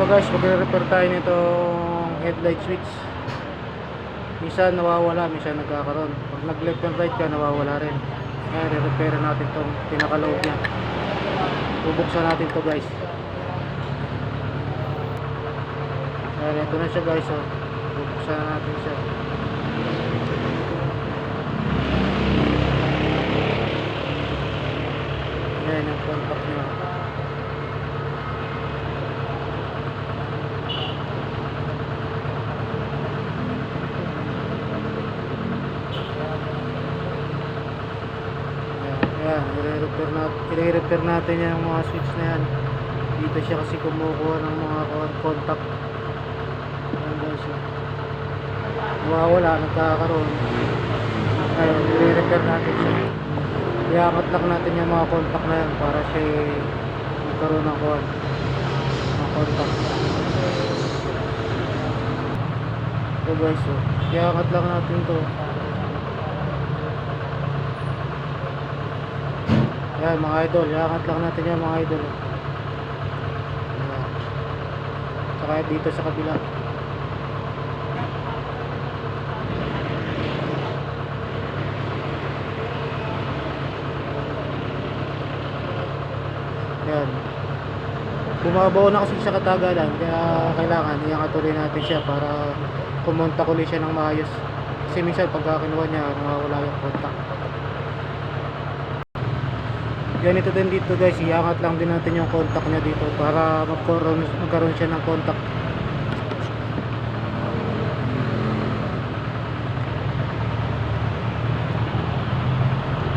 Ito guys, magre-repair tayo nitong headlight switch. Minsan nawawala, minsan nagkakaroon. Pag nag left and right ka, nawawala rin. Kaya re-repair natin itong pinakaloob niya. Bubuksan natin to guys. Kaya ito na siya guys. Oh. Bubuksan natin siya. Yan ang contact niya. Ayan, i-repair natin, natin yung mga switch na yan. Dito siya kasi kumukuha ng mga con- contact. Ayan guys. oh. Nawawala, nagkakaroon. Ayun, i-repair natin siya. Iangat lang natin yung mga contact na yan para siya magkaroon ng con ng contact. Ito guys, oh. Iangat lang natin to. Yan mga idol, iangat lang natin yan mga idol. Ayan. Saka dito sa kabila. Yan. Bumabaw na kasi sa katagalan, kaya kailangan iangat ulit natin siya para kumontak ulit siya ng maayos. Kasi minsan pagka kinuha niya, nawawala yung kontak. Ganito din dito guys, iangat lang din natin yung contact niya dito para magkaroon, magkaroon siya ng contact.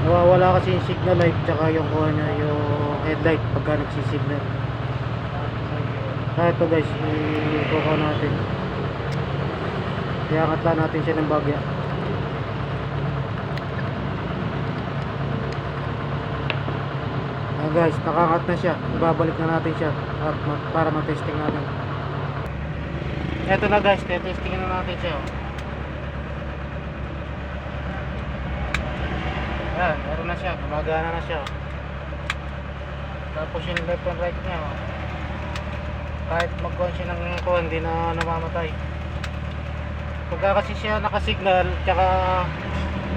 Nawawala kasi yung signal light tsaka yung kuha niya, yung headlight pagka nagsisignal. Kaya ito guys, ikuha natin. Iangat lang natin siya ng bagya. Guys, nakakat na siya. Ibabalik na natin siya at para matesting natin. Eto na guys, testing na natin siya. oh. Ayan, meron na siya. Gumagana na siya. oh. Tapos yung left and right niya. oh. Kahit mag-on siya ng kuha, hindi na namamatay. Pagka kasi siya nakasignal, tsaka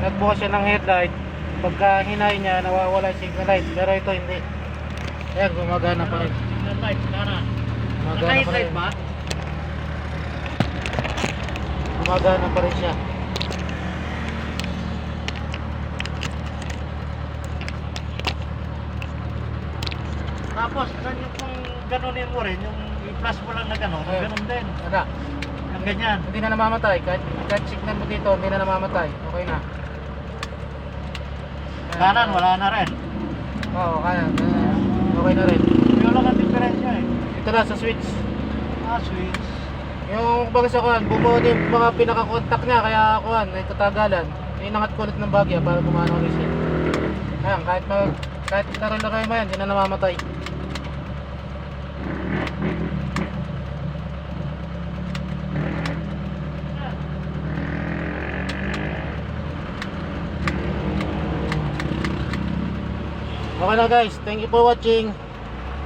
nagbukas siya ng headlight, pagka hinay niya, nawawala yung signal light. Pero ito hindi. Ayan, gumagana pa rin. Light, Lara. Gumagana pa rin. ba? Gumagana pa rin siya. Tapos, saan yung kung ganunin mo rin, yung i-flash mo lang na gano'n, Ayun. ganun din. Wala. Ang ganyan. Hindi na namamatay. Kahit, kahit signal mo dito, hindi na namamatay. Okay na. Kanan, wala na rin. Oo, kanan. Ayan. Okay na rin. Yun lang ang diferensya eh. Ito na sa switch. Ah, switch. Yung baga sa kuhan, bumuo din yung mga pinaka-contact niya. Kaya kuhan, may katagalan. Inangat ko ulit ng bagya para gumana ulit siya. Ayan, kahit mag, kahit laro-laro mo yan, hindi na namamatay. Okay na guys, thank you for watching.